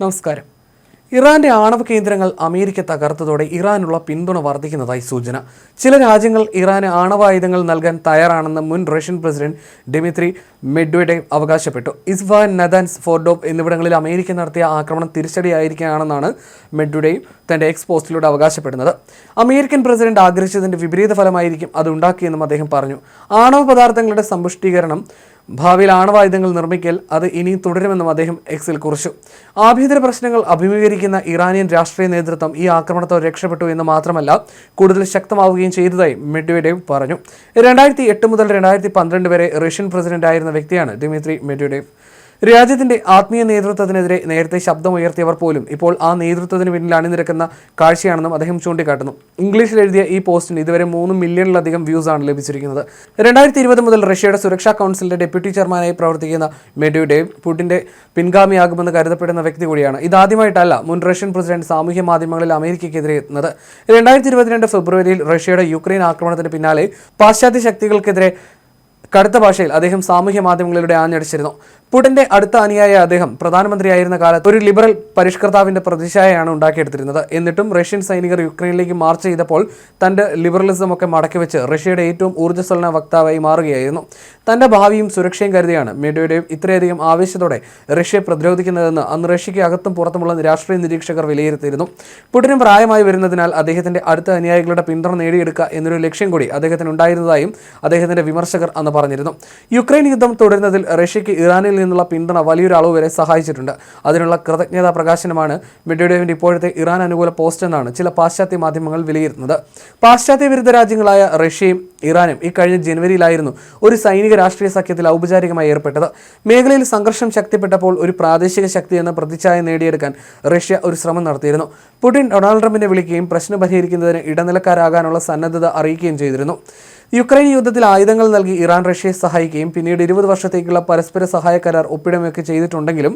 നമസ്കാരം. ഇറാന്റെ ആണവ കേന്ദ്രങ്ങൾ അമേരിക്ക തകർത്തതോടെ ഇറാനുള്ള പിന്തുണ വർദ്ധിക്കുന്നതായി സൂചന. ചില രാജ്യങ്ങൾ ഇറാന് ആണവായുധങ്ങൾ നൽകാൻ തയ്യാറാണെന്ന് മുൻ റഷ്യൻ പ്രസിഡന്റ് ഡെമിത്രി മെഡ്വെഡേവ് അവകാശപ്പെട്ടു. ഇസ്ഫാൻ നദാൻസ് ഫോർഡോവ് എന്നിവിടങ്ങളിൽ അമേരിക്ക നടത്തിയ ആക്രമണം തിരിച്ചടിയായിരിക്കുകയാണെന്നാണ് മെഡ്വെഡേവ് തന്റെ എക്സ് പോസ്റ്റിലൂടെ അവകാശപ്പെടുന്നത്. അമേരിക്കൻ പ്രസിഡന്റ് ആഗ്രഹിച്ചതിന്റെ വിപരീത ഫലമായിരിക്കും അത് ഉണ്ടാക്കിയെന്നും അദ്ദേഹം പറഞ്ഞു. ആണവ പദാർത്ഥങ്ങളുടെ സമ്പുഷ്ടീകരണം ഭാവിയിൽ ആണവായുധങ്ങൾ നിർമ്മിക്കൽ അത് ഇനിയും തുടരുമെന്നും അദ്ദേഹം എക്സിൽ കുറിച്ചു. ആഭ്യന്തര പ്രശ്നങ്ങൾ അഭിമുഖീകരിക്കുന്ന ഇറാനിയൻ രാഷ്ട്രീയ നേതൃത്വം ഈ ആക്രമണത്തോടെ രക്ഷപ്പെട്ടു എന്ന് മാത്രമല്ല കൂടുതൽ ശക്തമാവുകയും ചെയ്തതായി മെഡ്വേഡേവ് പറഞ്ഞു. രണ്ടായിരത്തി എട്ട് മുതൽ രണ്ടായിരത്തി പന്ത്രണ്ട് വരെ റഷ്യൻ പ്രസിഡന്റായിരുന്ന വ്യക്തിയാണ് ദിമിത്രി മെഡ്വഡേവ്. രാജ്യത്തിന്റെ ആത്മീയ നേതൃത്വത്തിനെതിരെ നേരത്തെ ശബ്ദമുയർത്തിയവർ പോലും ഇപ്പോൾ ആ നേതൃത്വത്തിന് പിന്നിൽ അണിനിരക്കുന്ന കാഴ്ചയാണെന്നും അദ്ദേഹം ചൂണ്ടിക്കാട്ടുന്നു. ഇംഗ്ലീഷിൽ എഴുതിയ ഈ പോസ്റ്റിന് ഇതുവരെ മൂന്ന് മില്യണിലധികം വ്യൂസ് ആണ് ലഭിച്ചിരിക്കുന്നത്. രണ്ടായിരത്തി ഇരുപത് മുതൽ റഷ്യയുടെ സുരക്ഷാ കൗൺസിലിന്റെ ഡെപ്യൂട്ടി ചെയർമാനായി പ്രവർത്തിക്കുന്ന മെഡ്യൂഡേവ് പുടിന്റെ പിൻഗാമിയാകുമെന്ന് കരുതപ്പെടുന്ന വ്യക്തി കൂടിയാണ്. ഇതാദ്യമായിട്ടല്ല മുൻ റഷ്യൻ പ്രസിഡന്റ് സാമൂഹ്യ മാധ്യമങ്ങളിൽ അമേരിക്കയ്ക്കെതിരെ എത്തുന്നത്. രണ്ടായിരത്തി ഇരുപത്തിരണ്ട് ഫെബ്രുവരിയിൽ റഷ്യയുടെ യുക്രൈൻ ആക്രമണത്തിന് പിന്നാലെ പാശ്ചാത്യ ശക്തികൾക്കെതിരെ കടുത്ത ഭാഷയിൽ അദ്ദേഹം സാമൂഹ്യ മാധ്യമങ്ങളിലൂടെ ആഞ്ഞടിച്ചിരുന്നു. പുടിന്റെ അടുത്ത അനുയായ അദ്ദേഹം പ്രധാനമന്ത്രിയായിരുന്ന കാലത്ത് ഒരു ലിബറൽ പരിഷ്കർത്താവിന്റെ പ്രതിച്ഛായയാണ് ഉണ്ടാക്കിയെടുത്തിരുന്നത്. എന്നിട്ടും റഷ്യൻ സൈനികർ യുക്രൈനിലേക്ക് മാർച്ച് ചെയ്തപ്പോൾ തന്റെ ലിബറലിസം ഒക്കെ മടക്കി വെച്ച് റഷ്യയുടെ ഏറ്റവും ഊർജസ്വലന വക്താവായി മാറുകയായിരുന്നു. തന്റെ ഭാവിയും സുരക്ഷയും കരുതിയാണ് മെഡോയുടെയും ഇത്രയധികം ആവേശത്തോടെ റഷ്യയെ പ്രതിരോധിക്കുന്നതെന്ന് അന്ന് റഷ്യയ്ക്ക് അകത്തും പുറത്തുമുള്ള രാഷ്ട്രീയ നിരീക്ഷകർ വിലയിരുത്തിയിരുന്നു. പുടിനും പ്രായമായി വരുന്നതിനാൽ അദ്ദേഹത്തിന്റെ അടുത്ത അനുയായികളുടെ പിന്തുണ നേടിയെടുക്കുക എന്നൊരു ലക്ഷ്യം കൂടി അദ്ദേഹത്തിന് ഉണ്ടായിരുന്നതായും അദ്ദേഹത്തിന്റെ വിമർശകർ അന്ന് പറഞ്ഞിരുന്നു. യുക്രൈൻ യുദ്ധം തുടരുന്നതിൽ റഷ്യയ്ക്ക് ഇറാനിൽ നിന്നുള്ള പിന്തുണ വലിയൊരു അളവ് വരെ സഹായിച്ചിട്ടുണ്ട്. അതിനുള്ള കൃതജ്ഞതാ പ്രകാശനമാണ് മെഡ്വഡേവിന്റെ ഇപ്പോഴത്തെ ഇറാൻ അനുകൂല പോസ്റ്റ് എന്നാണ് ചില പാശ്ചാത്യ മാധ്യമങ്ങൾ വിലയിരുത്തുന്നത്. പാശ്ചാത്യ വിരുദ്ധ രാജ്യങ്ങളായ റഷ്യയും ഇറാനും ഇക്കഴിഞ്ഞ കഴിഞ്ഞ ജനുവരിയിലായിരുന്നു ഒരു സൈനിക രാഷ്ട്രീയ സഖ്യത്തിൽ ഔപചാരികമായി ഏർപ്പെട്ടത്. മേഖലയിൽ സംഘർഷം ശക്തിപ്പെട്ടപ്പോൾ ഒരു പ്രാദേശിക ശക്തി എന്ന പ്രതിച്ഛായ നേടിയെടുക്കാൻ റഷ്യ ഒരു ശ്രമം നടത്തിയിരുന്നു. പുടിൻ ഡൊണാൾഡ് ട്രംപിനെ വിളിക്കുകയും പ്രശ്നം പരിഹരിക്കുന്നതിന് ഇടനിലക്കാരാകാനുള്ള സന്നദ്ധത അറിയിക്കുകയും ചെയ്തിരുന്നു. യുക്രൈൻ യുദ്ധത്തിൽ ആയുധങ്ങൾ നൽകി ഇറാൻ റഷ്യയെ സഹായിക്കുകയും പിന്നീട് ഇരുപത് വർഷത്തേക്കുള്ള പരസ്പര സഹായ കരാർ ഒപ്പിടുകയൊക്കെ ചെയ്തിട്ടുണ്ടെങ്കിലും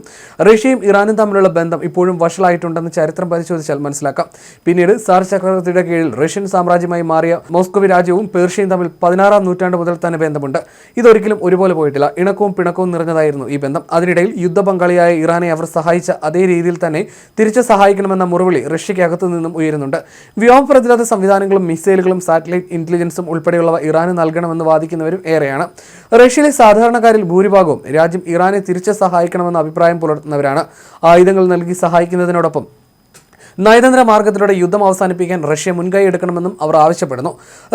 റഷ്യയും ഇറാനും തമ്മിലുള്ള ബന്ധം ഇപ്പോഴും വഷളായിട്ടുണ്ടെന്ന് ചരിത്രം പരിശോധിച്ചാൽ മനസ്സിലാക്കാം. പിന്നീട് സാർ ചക്രവർത്തിയുടെ കീഴിൽ റഷ്യൻ സാമ്രാജ്യമായി മാറിയ മോസ്കോവി രാജ്യവും പേർഷ്യയും തമ്മിൽ പതിനാറാം നൂറ്റാണ്ട് മുതൽ തന്നെ ബന്ധമുണ്ട്. ഇതൊരിക്കലും ഒരുപോലെ പോയിട്ടില്ല. ഇണക്കവും പിണക്കവും നിറഞ്ഞതായിരുന്നു ഈ ബന്ധം. അതിനിടയിൽ യുദ്ധ പങ്കാളിയായ ഇറാനെ അവർ സഹായിച്ച അതേ രീതിയിൽ തന്നെ തിരിച്ച് സഹായിക്കണമെന്ന മുറവിളി റഷ്യയ്ക്കകത്തു നിന്നും ഉയരുന്നുണ്ട്. വ്യോമ പ്രതിരോധ സംവിധാനങ്ങളും മിസൈലുകളും സാറ്റലൈറ്റ് ഇന്റലിജൻസും ഉൾപ്പെടെയുള്ളവ ഇറാന് നൽകണമെന്ന് വാദിക്കുന്നവരും ഏറെയാണ്. റഷ്യയിലെ സാധാരണക്കാരിൽ ഭൂരിഭാഗവും രാജ്യം ഇറാനെ തിരിച്ച് സഹായിക്കണമെന്ന അഭിപ്രായം പുലർത്തുന്നവരാണ്. ആയുധങ്ങൾ നൽകി സഹായിക്കുന്നതിനോടൊപ്പം നയതന്ത്ര മാർഗത്തിലൂടെ യുദ്ധം അവസാനിപ്പിക്കാൻ റഷ്യ മുൻകൈ എടുക്കണമെന്നും അവർ ആവശ്യപ്പെടുന്നു.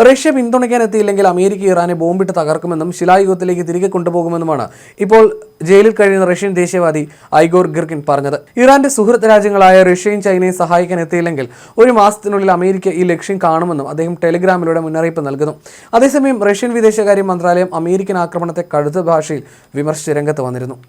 റഷ്യ പിന്തുണയ്ക്കാൻ എത്തിയില്ലെങ്കിൽ അമേരിക്ക ഇറാനെ ബോംബിട്ട് തകർക്കുമെന്നും ശിലായുഗത്തിലേക്ക് തിരികെ കൊണ്ടുപോകുമെന്നുമാണ് ഇപ്പോൾ ജയിലിൽ കഴിയുന്ന റഷ്യൻ ദേശീയവാദി ഐഗോർ ഗിർകിൻ പറഞ്ഞത്. ഇറാന്റെ സുഹൃത്ത് രാജ്യങ്ങളായ റഷ്യയും ചൈനയും സഹായിക്കാൻ എത്തിയില്ലെങ്കിൽ ഒരു മാസത്തിനുള്ളിൽ അമേരിക്ക ഈ ലക്ഷ്യം കാണുമെന്നും അദ്ദേഹം ടെലിഗ്രാമിലൂടെ മുന്നറിയിപ്പ് നൽകുന്നു. അതേസമയം റഷ്യൻ വിദേശകാര്യ മന്ത്രാലയം അമേരിക്കൻ ആക്രമണത്തെ കടുത്ത ഭാഷയിൽ വിമർശിച്ച് രംഗത്ത് വന്നിരുന്നു.